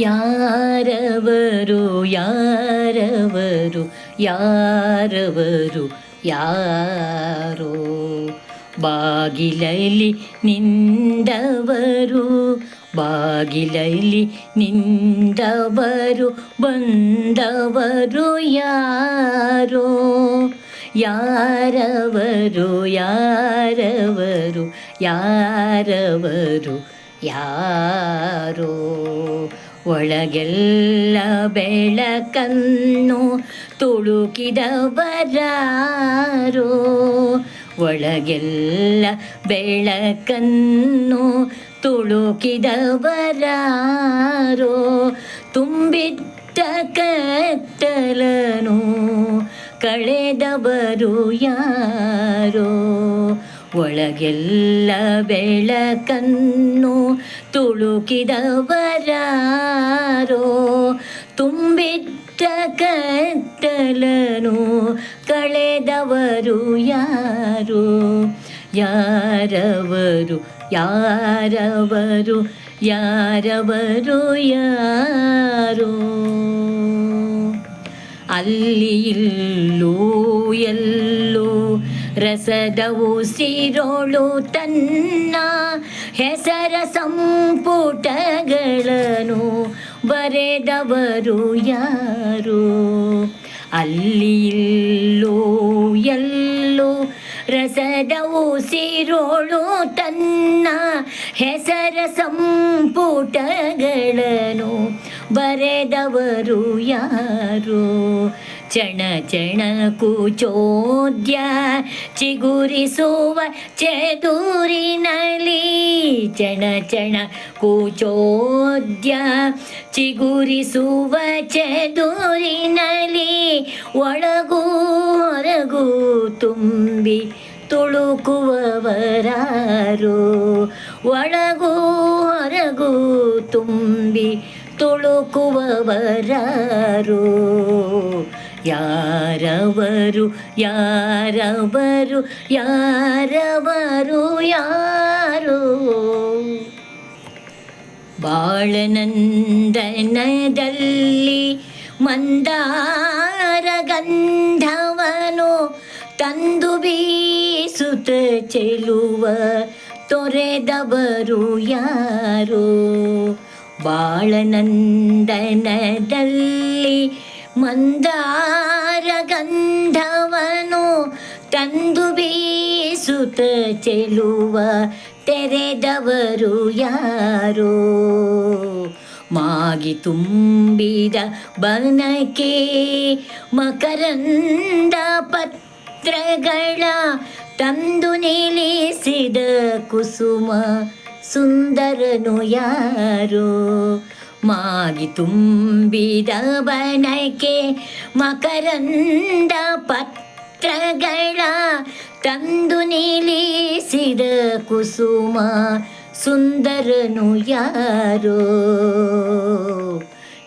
ಯಾರವರು ಯಾರವರು ಯಾರವರು ಯಾರೋ? ಬಾಗಿಲಲ್ಲಿ ನಿಂದವರು ಬಾಗಿಲಲ್ಲಿ ನಿಂದವರು ಬಂದವರು ಯಾರೋ? ಯಾರವರು ಯಾರವರು ಯಾರವರು ಯಾರೋ? ಒಳಗೆಲ್ಲ ಬೆಳಕನ್ನು ತುಳುಕಿದವರಾರೋ. ಒಳಗೆಲ್ಲ ಬೆಳಕನ್ನು ತುಳುಕಿದವರಾರೋ. ತುಂಬಿದ್ದ ಕತ್ತಲನು ಕಳೆದವರು ಯಾರೋ? ಒಳಗೆಲ್ಲ ಬೆಳಕನ್ನು ತುಳುಕಿದವರಾರೋ ತುಂಬಿಟ್ಟ ಕತ್ತಲನು ಕಳೆದವರು ಯಾರು? ಯಾರವರು ಯಾರವರು ಯಾರವರು ಯಾರು? ಅಲ್ಲಿ ಇಲ್ಲೂ ಎಲ್ಲೂ ರಸದ ಸಿರೋಳು ತನ್ನ ಹೆಸರ ಸಂಪುಟಗಳನ್ನು ಬರೆದವರು ಯಾರು? ಅಲ್ಲಿ ಇಲ್ಲೋ ಎಲ್ಲೋ ರಸದವು ಸಿರೋಳು ತನ್ನ ಹೆಸರ ಸಂಪುಟಗಳನ್ನು ಬರೆದವರು ಯಾರು? ಚಣ ಚಣ ಕೂಚೋದ್ಯ, ಚಿಗುರಿಸುವ ಚೆದೂರಿನಲ್ಲಿ ಚಣ ಚಣ ಕೂಚೋದ್ಯ, ಚಿಗುರಿಸುವ ಚೆದೂರಿನಲ್ಲಿ ಒಳಗೂ ಹೊರಗೂ ತುಂಬಿ ತುಳುಕುವವರಾರು. ಒಳಗೂ ಹೊರಗೂ ತುಂಬಿ ತುಳುಕುವವರಾರು. ಯಾರವರು ಯಾರವರು ಯಾರವರು ಯಾರು? ಬಾಳನಂದನದಲ್ಲಿ ಮಂದಾರ ಗಂಧವನು ತಂದು ಬೀಸುತ್ತ ಚೆಲುವ ತೊರೆದವರು ಯಾರು? ಬಾಳನಂದನದಲ್ಲಿ ಮಂದಾರ ಗಂಧವನು ತಂದು ಬೀಸುತ ಚೆಲುವ ತೆರೆದವರು ಯಾರೋ? ಮಾಗಿ ತುಂಬಿದ ಬನಕೆ, ಮಕರಂದ ಪತ್ರಗಳ ತಂದು ನಿಲ್ಲಿಸಿದ ಕುಸುಮ ಸುಂದರನು ಯಾರೋ? ಮಾಗಿ ತುಂಬಿದ ಬನಕೆ ಮಕರಂದ ಪತ್ರಗಳ ತಂದು ನಿಲ್ಲಿಸಿದ ಕುಸುಮ ಸುಂದರನು ಯಾರು?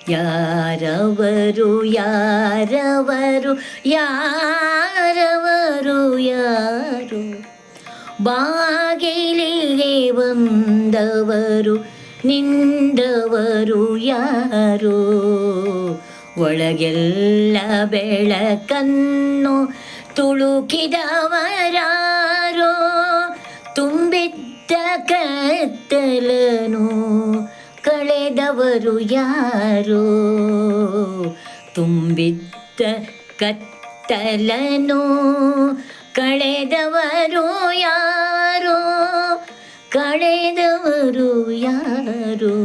ಯಾರವರು ಯಾರವರು ಯಾರವರು, ಯಾರು? ಬಾಗಿಲಿಗೆ ಬಂದವರು ನಿಂದವರು ಯಾರು? ಒಳಗೆಲ್ಲ ಬೆಳಕನ್ನು ತುಳುಕಿದವರಾರೋ? ತುಂಬಿದ್ದ ಕತ್ತಲನು ಕಳೆದವರು ಯಾರು? ತುಂಬಿದ್ದ ಕತ್ತಲನು ಕಳೆದವರು ಯಾರೋ? ಕಳೆದವರು ಯಾರು?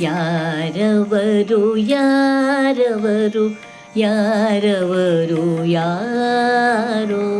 ಯಾರವರು ಯಾರವರು? ಯಾರವರು ಯಾರೋ?